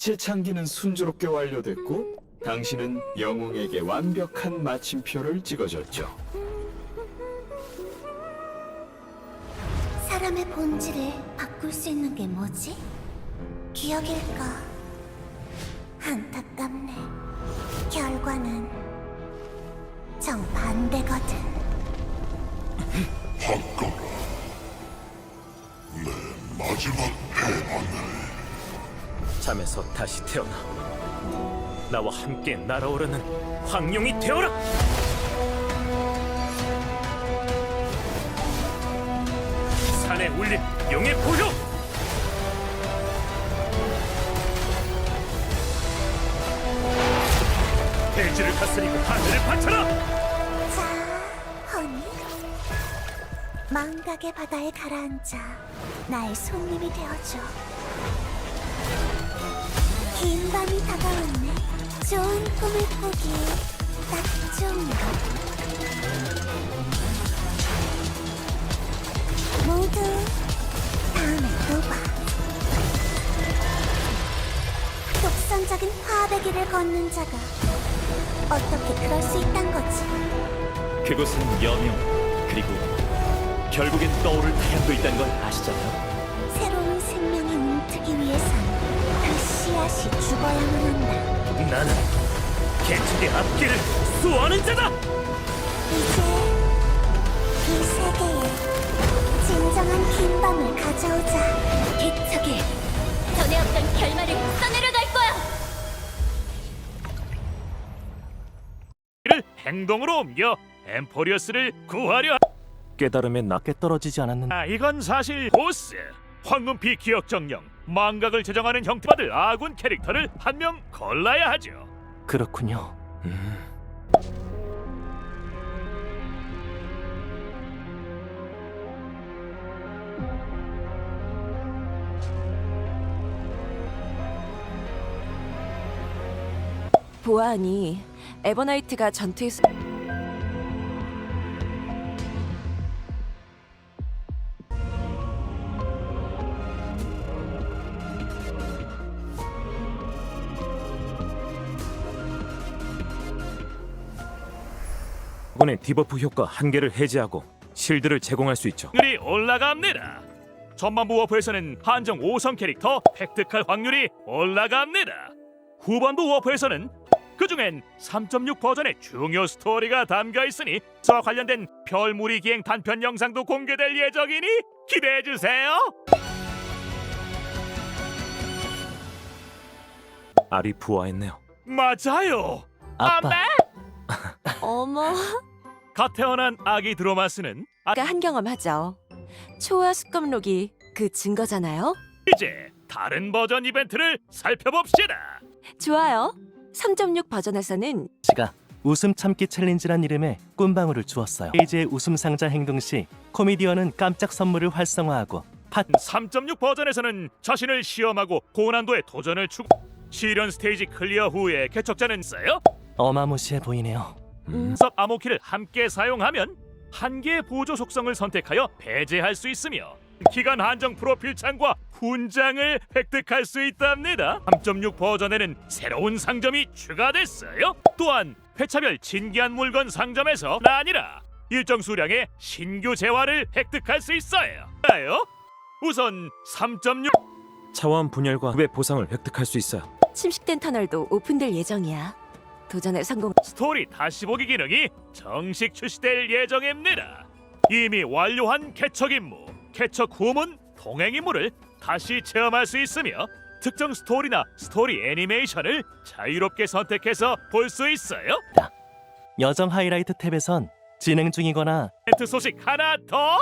재창기는 순조롭게 완료됐고 당신은 영웅에게 완벽한 마침표를 찍어줬죠. 사람의 본질을 바꿀 수 있는 게 뭐지? 기억일까? 안타깝네. 결과는 정반대거든. 마지막 잠에서 다시 태어나 나와 함께 날아오르는 황룡이 되어라 산에 울린 용의 보효 대지를 다스리고 하늘을 바쳐라 자, 허니. 망각의 바다에 가라앉아 나의 손님이 되어줘. 긴 밤이 다가왔네. 좋은 꿈을 꾸기 딱 좋은 것. 모두 다음에 또 봐. 독선적인 길을 걷는 자가 어떻게 그럴 수 있단 거지? 그곳은 여명 그리고 결국엔 떠오를 태양도 있다는 걸 아시잖아요 씨앗이 죽어야만 한다. 나는 개척의 앞길을 수호하는 자다 이제 이 세계에 진정한 긴 밤을 가져오자. 개척이 전에 없던 결말을 써내려갈 거야. 이를 행동으로 옮겨 엠포리어스를 구하려 깨달음에 낮게 떨어지지 않았는 아 이건 사실 보스 황금피 기억 정령 망각을 제정하는 형태받을 아군 캐릭터를 한명 골라야 하죠. 그렇군요. 보아하니 에버나이트가 전투에서 이번에 디버프 효과 한 개를 해제하고 실드를 제공할 수 있죠 이 올라갑니다 전반부 워프에서는 한정 5성 캐릭터 획득할 확률이 올라갑니다 후반부 워프에서는 그중엔 3.6 버전의 중요 스토리가 담겨 있으니 저와 관련된 별무리 기행 단편 영상도 공개될 예정이니 기대해 주세요. 알이 부화했네요. 맞아요. 아빠. 어머 갓 태어난 아기 드로마스는 아, 가 한경험하죠. 초아 수검록이 그 증거잖아요. 이제 다른 버전 이벤트를 살펴봅시다. 좋아요. 3.6 버전에서는 씨가 웃음 참기 챌린지란 이름의 꿈방울을 주었어요. 이제 웃음 상자 행동 시 코미디언은 깜짝 선물을 활성화하고 파3.6 버전에서는 자신을 시험하고 고난도에 도전을 추구 시련 스테이지 클리어 후에 개척자는 써요. 어마무시해 보이네요. 섭 암호키를 함께 사용하면 한 개의 보조 속성을 선택하여 배제할 수 있으며 기간 한정 프로필 창과 훈장을 획득할 수 있답니다. 3.6 버전에는 새로운 상점이 추가됐어요. 또한 회차별 진기한 물건 상점에서 아니라 일정 수량의 신규 재화를 획득할 수 있어요. 가요? 우선 3.6 차원 분열과 의 보상을 획득할 수 있어요. 침식된 터널도 오픈될 예정이야. 도전에 성공. 스토리 다시 보기 기능이 정식 출시될 예정입니다. 이미 완료한 개척 임무, 개척 후문 동행 임무를 다시 체험할 수 있으며 특정 스토리나 스토리 애니메이션을 자유롭게 선택해서 볼 수 있어요. 여정 하이라이트 탭에선 진행 중이거나 이벤트 소식 하나 더.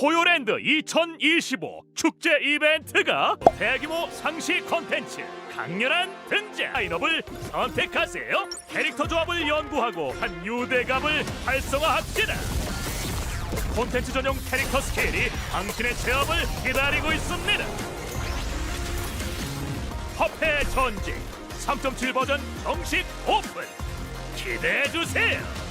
호요랜드 2025 축제 이벤트가 대규모 상시 콘텐츠 강렬한 등장 라인업을 선택하세요. 캐릭터 조합을 연구하고 한 유대감을 활성화합시다. 콘텐츠 전용 캐릭터 스케일이 당신의 체험을 기다리고 있습니다. 화폐 전직 3.7 버전 정식 오픈. 기대해주세요